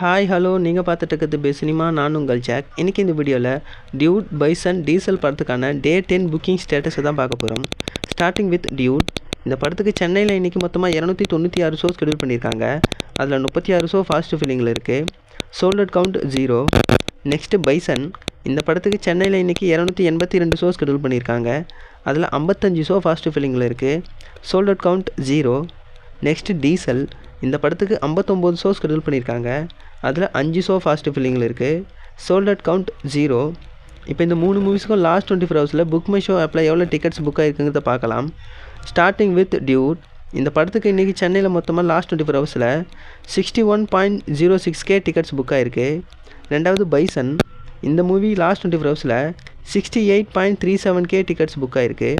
Hi hello நீங்கள் பார்த்துட்டு இருக்கிறது பே சினிமா. நான் உங்கள் ஜாக். இன்றைக்கி இந்த வீடியோவில் டியூட் பைசன் டீசல் படத்துக்கான டே டென் புக்கிங் ஸ்டேட்டஸை தான் பார்க்க போகிறோம் ஸ்டார்டிங் வித் டியூட். இந்த படத்துக்கு சென்னையில் இன்றைக்கி மொத்தமாக இரநூத்தி தொண்ணூற்றி ஆறு ஷோ ஸ்கெடியூல் பண்ணியிருக்காங்க. அதில் முப்பத்தி ஆறு ஷோ ஃபாஸ்ட் ஃபில்லிங்கில் இருக்குது sold count zero next Bison. இந்த படத்துக்கு சென்னையில் இன்றைக்கி இரநூத்தி எண்பத்தி ரெண்டு ஷோ ஸ்கெடியூல் பண்ணியிருக்காங்க. அதில் ஐம்பத்தஞ்சு ஷோ ஃபாஸ்ட் ஃபில்லிங்கில் இருக்குது sold count zero next Diesel. இந்த படத்துக்கு ஐம்பத்தொம்போது ஷோ ஸ்கெடியூல் பண்ணியிருக்காங்க. அதில் அஞ்சு ஷோ ஃபாஸ்ட் ஃபில்லிங்கில் இருக்குது சோல்டட் கவுண்ட் ஜீரோ இப்போ இந்த மூணு மூவிஸ்க்கும் லாஸ்ட் டுவெண்ட்டி ஃபோர் ஹவர்ஸில் புக் மை ஷோ ஆப்பில் எவ்வளோ டிக்கெட்ஸ் புக் ஆகிருக்குங்கிறத பார்க்கலாம். ஸ்டார்டிங் வித் டியூட் இந்த படத்துக்கு இன்றைக்கி சென்னையில் மொத்தமாக லாஸ்ட் டுவெண்ட்டி ஃபோர் ஹவர்ஸில் sixty one point zero six K tickets book ஆகிருக்கு ரெண்டாவது பைசன் இந்த மூவி லாஸ்ட் டுவெண்ட்டி ஃபோர் ஹவர்ஸில் sixty eight point three seven K tickets book ஆயிருக்கு.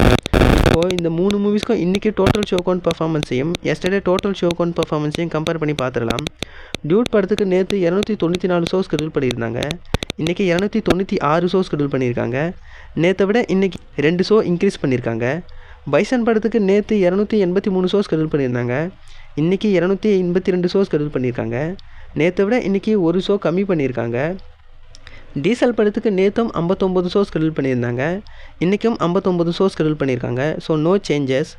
ஸோ இந்த மூணு மூவிஸ்க்கும் இன்றைக்கி டோட்டல் ஷோ கவுண்ட் பர்ஃபார்மன்ஸையும் எஸ்டர்டே டோட்டல் ஷோ கவுண்ட் பர்ஃபார்மன்ஸையும் கம்பேர் பண்ணி பார்த்துடலாம். டியூட் படத்துக்கு நேற்று இரநூத்தி தொண்ணூற்றி நாலு ஷோ ஸ்கெடியூல் பண்ணியிருந்தாங்க. இன்றைக்கி இரநூத்தி தொண்ணூற்றி ஆறு ஷோ ஸ்கெடியூல் பண்ணியிருக்காங்க. நேற்றை விட இன்றைக்கி ரெண்டு ஷோ இன்க்ரீஸ் பண்ணியிருக்காங்க. பைசன் படத்துக்கு நேற்று இரநூத்தி எண்பத்தி மூணு ஷோ ஸ்கெடியூல் பண்ணியிருந்தாங்க. இன்றைக்கி இரநூத்தி எண்பத்தி ரெண்டு ஷோ ஸ்கெடியூல் பண்ணியிருக்காங்க. நேற்றை விட இன்றைக்கி ஒரு ஷோ கம்மி பண்ணியிருக்காங்க. டீசல் படத்துக்கு நேற்றும் ஐம்பத்தொம்போது ஷோ ஸ்கெடியூல் பண்ணியிருந்தாங்க. இன்றைக்கும் ஐம்பத்தொம்போது ஷோஸ் ஸ்கெடியூல் பண்ணியிருக்காங்க. ஸோ நோ சேஞ்சஸ்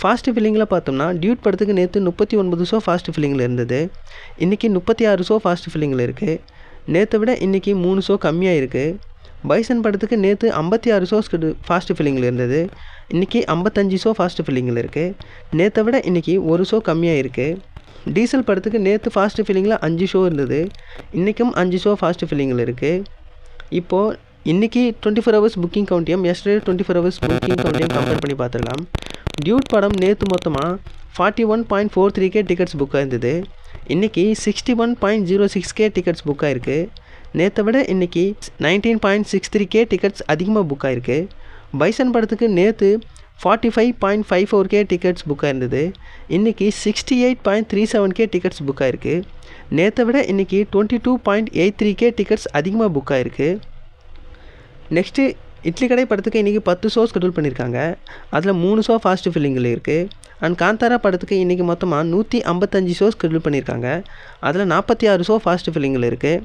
ஃபாஸ்ட் ஃபில்லிங்கில் பார்த்தோம்னா டியூட் படத்துக்கு நேற்று முப்பத்தி ஒன்பது ஷோ ஃபாஸ்ட் ஃபில்லிங்கில் இருந்தது. இன்றைக்கி முப்பத்தி ஆறு ஷோ ஃபாஸ்ட் ஃபில்லிங்கில் இருக்குது நேற்றை விட இன்றைக்கி மூணு ஷோ கம்மியாக இருக்குது பைசன் படத்துக்கு நேற்று ஐம்பத்தி ஆறு ஷோஸ் ஸ்கெடு ஃபாஸ்ட் ஃபில்லிங்கில் இருந்தது. இன்றைக்கி ஐம்பத்தஞ்சு ஷோ ஃபாஸ்ட் ஃபில்லிங்கில் இருக்குது நேற்றை விட இன்றைக்கி ஒரு ஷோ கம்மியாக இருக்குது டீசல் படத்துக்கு நேற்று ஃபாஸ்ட்டு ஃபில்லிங்கில் அஞ்சு ஷோ இருந்தது. இன்றைக்கும் அஞ்சு ஷோ ஃபாஸ்ட்டு ஃபில்லிங்கில் இருக்குது இப்போது இன்றைக்கி twenty four hours booking கவுண்டியம் yesterday twenty four hours booking கவுண்டியம் compare பண்ணி பார்த்துக்கலாம் டியூட் படம் நேற்று மொத்தமாக forty one point four three K tickets book ஆயிருந்தது. இன்றைக்கி sixty one point zero six K tickets book ஆயிருக்கு. நேற்றை விட இன்றைக்கி nineteen point six three K tickets அதிகமாக புக் ஆயிருக்கு. பைசன் படத்துக்கு நேற்று forty five point five four K tickets book ஆயிருந்தது. இன்றைக்கி sixty eight point three seven K tickets book ஆயிருக்கு. நேற்றை விட இன்றைக்கி twenty two point eight three K tickets அதிகமாக புக் ஆயிருக்கு. நெக்ஸ்ட்டு இட்லி கடை படத்துக்கு இன்றைக்கி பத்து ஷோ ஸ்கெடியூல் பண்ணியிருக்காங்க அதில் மூணு ஷோ ஃபாஸ்ட் ஃபில்லிங்கில் இருக்குது அண்ட் காந்தாரா படத்துக்கு இன்றைக்கி மொத்தமாக நூற்றி ஐம்பத்தஞ்சு ஷோ ஸ்கெடியூல் பண்ணியிருக்காங்க அதில் நாற்பத்தி ஆறு ஷோ ஃபாஸ்ட் ஃபில்லிங்கில் இருக்குது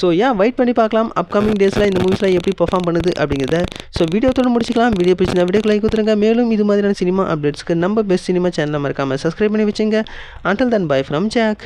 ஸோ ஏன் வெயிட் பண்ணி பார்க்கலாம். அப்கமிங் டேஸில் இந்த மூவிஸ்லாம் எப்படி பர்ஃபார்ம் பண்ணுது அப்படிங்கிறத. ஸோ வீடியோத்தோட முடிச்சிக்கலாம். வீடியோ பிடிச்சிருந்தா வீடியோக்கு லைக் கொடுத்துருங்க. மேலும் இது மாதிரியான சினிமா அப்டேட்ஸ்க்கு நம்ம பெஸ்ட் சினிமா சேனலை மறக்காமல் சப்ஸ்கிரைப் பண்ணி வச்சுங்க. Until then bye from Jack